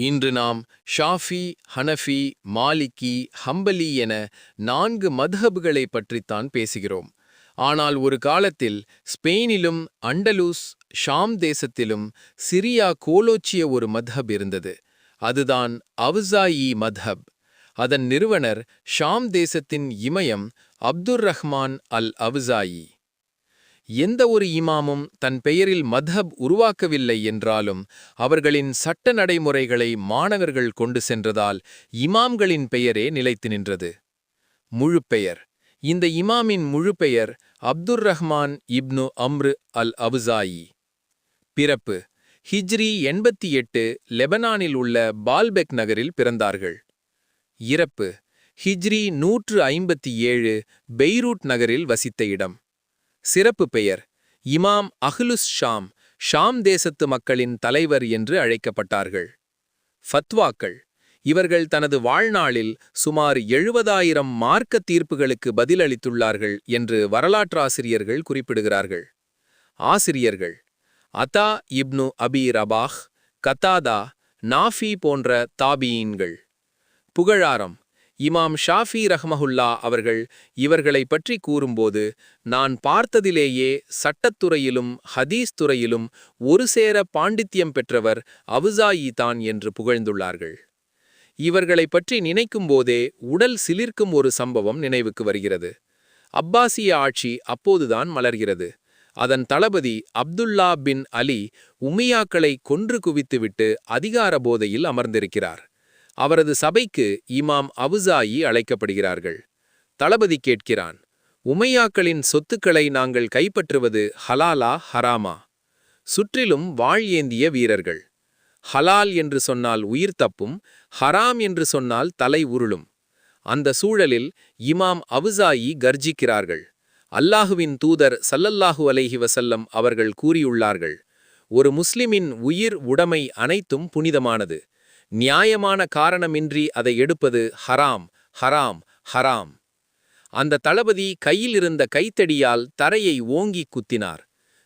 இன்று நாம் ஷாஃபி ஹனஃபி மாலிக்கி ஹம்பலி என நான்கு மதுஹபுகளை பற்றித்தான் பேசுகிறோம். ஆனால் ஒரு காலத்தில் ஸ்பெயினிலும் அண்டலூஸ் ஷாம் தேசத்திலும் சிரியா கோலோச்சிய ஒரு மத்ஹப் இருந்தது. அதுதான் அவுசாயி மத்ஹப். அதன் நிறுவனர் ஷாம் தேசத்தின் இமயம் அப்துர் ரஹ்மான் அல் அவுசாயி எந்த ஒரு இமாமும் தன் பெயரில் மத்ஹப் உருவாக்கவில்லை என்றாலும் அவர்களின் சட்ட நடைமுறைகளை மாணவர்கள் கொண்டு சென்றதால் இமாம்களின் பெயரே நிலைத்து நின்றது. முழு பெயர். இந்த இமாமின் முழு பெயர் அப்துர் ரஹ்மான் இப்னு அம்ரு அல் அவுசாயி. பிறப்பு. ஹிஜ்ரி எண்பத்தி எட்டு லெபனானில் உள்ள பால்பெக் நகரில் பிறந்தார்கள். இறப்பு. ஹிஜ்ரி நூற்று ஐம்பத்தி ஏழு பெய்ரூட் நகரில் வசித்த இடம். சிறப்பு பெயர். இமாம் அஹ்லுஸ் ஷாம் ஷாம் தேசத்து மக்களின் தலைவர் என்று அழைக்கப்பட்டார்கள். ஃபத்வாக்கள். இவர்கள் தனது வாழ்நாளில் சுமார் எழுபதாயிரம் மார்க்க தீர்ப்புகளுக்கு பதிலளித்துள்ளார்கள் என்று வரலாற்றாசிரியர்கள் குறிப்பிடுகிறார்கள். ஆசிரியர்கள். அதா இப்னு அபி ரபாஹ் கத்தாதா நாஃபி போன்ற தாபியீன்கள். புகழாரம். இமாம் ஷாஃபி ரஹ்மஹுல்லா அவர்கள் இவர்களை பற்றி கூறும்போது நான் பார்த்ததிலேயே சட்டத்துறையிலும் ஹதீஸ் துறையிலும் ஒரு சேர பாண்டித்யம் பெற்றவர் அவுசாயி தான் என்று புகழ்ந்துள்ளார்கள். இவர்களை பற்றி நினைக்கும்போதே உடல் சிலிர்க்கும் ஒரு சம்பவம் நினைவுக்கு வருகிறது. அப்பாசிய ஆட்சி அப்போதுதான் மலர்கிறது. அதன் தளபதி அப்துல்லா பின் அலி உமியாக்களை கொன்று குவித்துவிட்டு அதிகார போதையில் அமர்ந்திருக்கிறார். அவரது சபைக்கு இமாம் அவுசாயி அழைக்கப்படுகிறார்கள். தளபதி கேட்கிறான் உமையாக்களின் சொத்துக்களை நாங்கள் கைப்பற்றுவது ஹலாலா ஹராமா? சுற்றிலும் வாழ் ஏந்திய வீரர்கள். ஹலால் என்று சொன்னால் உயிர் தப்பும் ஹராம் என்று சொன்னால் தலை உருளும். அந்த சூழலில் இமாம் அவுசாயி கர்ஜிக்கிறார்கள். அல்லாஹுவின் தூதர் சல்லல்லாஹு அலைஹி வசல்லம் அவர்கள் கூறியுள்ளார்கள் ஒரு முஸ்லிமின் உயிர் உடைமை அனைத்தும் புனிதமானது. நியாயமான காரணமின்றி அதை எடுப்பது ஹராம் ஹராம் ஹராம். அந்த தளபதி கையில் இருந்த கைத்தடியால் தரையை ஓங்கி குத்தினார்.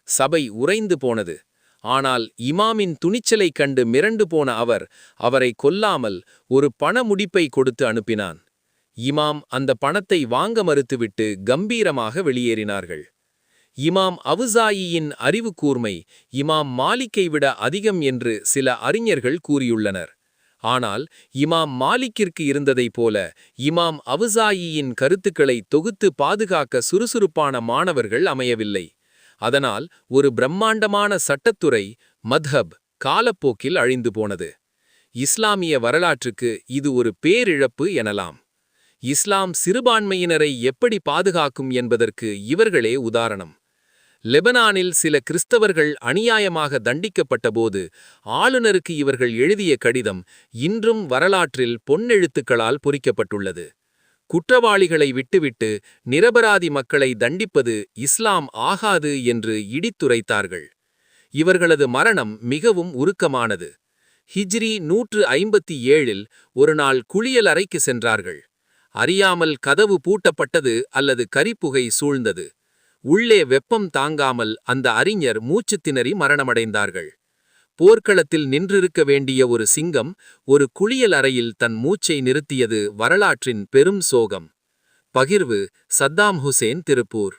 சபை உறைந்து போனது. ஆனால் இமாமின் துணிச்சலைக் கண்டு மிரண்டு போன அவர் அவரை கொல்லாமல் ஒரு பண முடிப்பை கொடுத்து அனுப்பினான். இமாம் அந்த பணத்தை வாங்க மறுத்துவிட்டு கம்பீரமாக வெளியேறினார்கள். இமாம் அவுசாயியின் அறிவு கூர்மை இமாம் மாலிக்கை விட அதிகம் என்று சில அறிஞர்கள் கூறியுள்ளனர். ஆனால் இமாம் மாலிக்கிற்கு இருந்ததைப் போல இமாம் அவுசாயியின் கருத்துக்களை தொகுத்து பாதுகாக்க சுறுசுறுப்பான மாணவர்கள் அமையவில்லை. அதனால் ஒரு பிரம்மாண்டமான சட்டத்துறை மத்ஹப் காலப்போக்கில் அழிந்து போனது. இஸ்லாமிய வரலாற்றுக்கு இது ஒரு பேரிழப்பு எனலாம். இஸ்லாம் சிறுபான்மையினரை எப்படி பாதுகாக்கும் என்பதற்கு இவர்களே உதாரணம். லெபனானில் சில கிறிஸ்தவர்கள் அநியாயமாக தண்டிக்கப்பட்டபோது ஆளுநருக்கு இவர்கள் எழுதிய கடிதம் இன்றும் வரலாற்றில் பொன்னெழுத்துக்களால் பொறிக்கப்பட்டுள்ளது. குற்றவாளிகளை விட்டுவிட்டு நிரபராதி மக்களை தண்டிப்பது இஸ்லாம் ஆகாது என்று இடித்துரைத்தார்கள். இவர்களது மரணம் மிகவும் உருக்கமானது. ஹிஜ்ரி நூற்று ஐம்பத்தி ஏழில் ஒரு நாள் குளியல் அறைக்கு சென்றார்கள். அறியாமல் கதவு பூட்டப்பட்டது அல்லது கரிப்புகை சூழ்ந்தது. உள்ளே வெப்பம் தாங்காமல் அந்த அறிஞர் மூச்சு திணறி மரணமடைந்தார்கள். போர்க்களத்தில் நின்றிருக்க வேண்டிய ஒரு சிங்கம் ஒரு குளியல் அறையில் தன் மூச்சை நிறுத்தியது வரலாற்றின் பெரும் சோகம். பகிர்வு சத்தாம் ஹுசேன் திருப்பூர்.